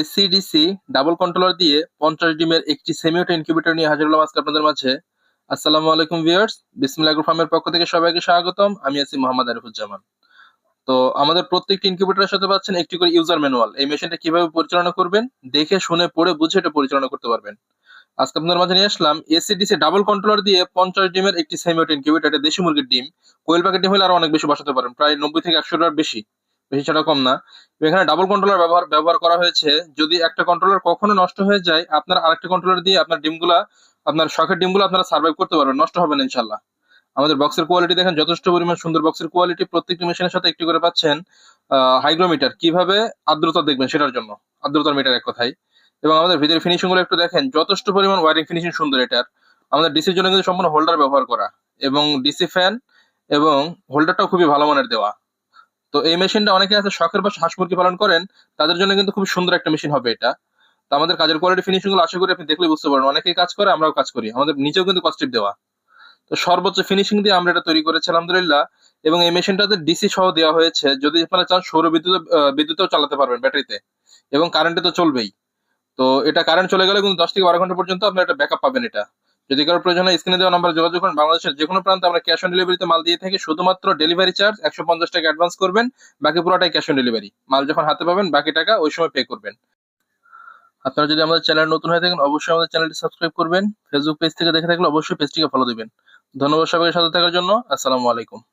AC DC double controller দিয়ে পঞ্চাশ ডিমের একটি সেমিওটা ইনকিউবেটর নিয়ে হাজির হলাম আজকে আপনাদের মাঝে। আসসালামু আলাইকুম ভিউয়ার্স বিসমিল্লাহ ফার্মের পক্ষ থেকে সবাইকে স্বাগতম। আমি আছি মোহাম্মদ আরিফুজ্জামান। তো আমাদের প্রত্যেকটি ইনকিউবেটরের সাথে পাচ্ছেন একটি করে ইউজার ম্যানুয়াল এই মেশিনটা কীভাবে পরিচালনা করবেন, দেখে, শুনে, পড়ে, বুঝে এটা পরিচালনা করতে পারবেন। আজকে আপনাদের মাঝে নিয়ে আসলাম এসিডিসি ডাবল কন্ট্রোলার দিয়ে পঞ্চাশ ডিমের একটি সেমিওটা ইনকিউবেটর দেশি মুরগির ডিম। কোয়েল প্যাকেট ডিম হলে আরও অনেক বেশি বসাতে পারেন, প্রায় নব্বই থেকে একশো টাকার বেশি। বেশি ছাড়া কম না। এখানে ডাবল কন্ট্রোলার ব্যবহার ব্যবহার করা হয়েছে। যদি একটা কন্ট্রোলার কখনো নষ্ট হয়ে যায়, আপনার আরেকটা কন্ট্রোলার দিয়ে আপনার ডিমগুলা, আপনার শখের ডিমগুলো আপনারা সার্ভাইভ করতে পারবেন, নষ্ট হবে না ইনশাল্লাহ আমাদের বক্সের কোয়ালিটি দেখেন, যথেষ্ট পরিমাণ সুন্দর বক্সের কোয়ালিটি প্রত্যেকটি মেশিনের সাথে একটি করে পাচ্ছেন হাইগ্রোমিটার কীভাবে? আর্দ্রতা দেখবেন সেটার জন্য। আর্দ্রতার মিটার এক কথায়। এবং আমাদের ভিতরে ফিনিশিংগুলো একটু দেখেন, যথেষ্ট পরিমাণ ওয়ারিং ফিনিশিং সুন্দর এটার। আমাদের ডিসির জন্য কিন্তু সম্পূর্ণ হোল্ডার ব্যবহার করা। এবং ডিসি ফ্যান এবং হোল্ডারটাও খুবই ভালো মানের দেওয়া। তো এই মেশিনটা অনেকে আছে শখের বা হাঁস মুরগি পালন করেন, তাদের জন্য কিন্তু খুব সুন্দর একটা মেশিন হবে এটা। তো আমাদের কাজের কোয়ালিটি ফিনিশিংগুলো আশা করি আপনি দেখলে বুঝতে পারেন অনেকেই কাজ করে, আমরাও কাজ করি। আমাদের নিচেও কিন্তু কস্টিপ দেওয়া। তো সর্বোচ্চ ফিনিশিং দিয়ে আমরা এটা তৈরি করেছি, আলহামদুলিল্লাহ। এবং এই মেশিনটাতে ডিসি সহ দেওয়া হয়েছে। যদি আপনারা চান সৌর বিদ্যুৎ বিদ্যুতেও চালাতে পারবেন ব্যাটারিতে। এবং কারেন্টে তো চলবেই। তো এটা কারেন্ট চলে গেলে কিন্তু দশ থেকে বারো ঘণ্টা পর্যন্ত আপনারা একটা ব্যাকআপ পাবেন এটা। যদি কারও প্রয়োজন হয় স্ক্রিনে দেওয়া নাম্বার যোগাযোগ করুন। বাংলাদেশের যে কোনো প্রান্তে আমরা ক্যাশ অন ডেলিভারিতে মাল দিয়ে থাকি। শুধুমাত্র ডেলিভারি চার্জ একশো পঞ্চাশ টাকা অ্যাডভান্স করবেন। বাকি পুরোটাই ক্যাশ অন ডেলিভারি মাল যখন হাতে পাবেন, বাকি টাকা ওই সময় পে করবেন। আপনারা যদি আমাদের চ্যানেল নতুন হয়ে থাকেন, অবশ্যই আমাদের চ্যানেলটি সাবস্ক্রাইব করবেন। ফেসবুক পেজ থেকে দেখে থাকলে অবশ্যই পেজটিকে ফলো দেবেন। ধন্যবাদ সবাইকে সাথে থাকার জন্য। আসসালামু আলাইকুম।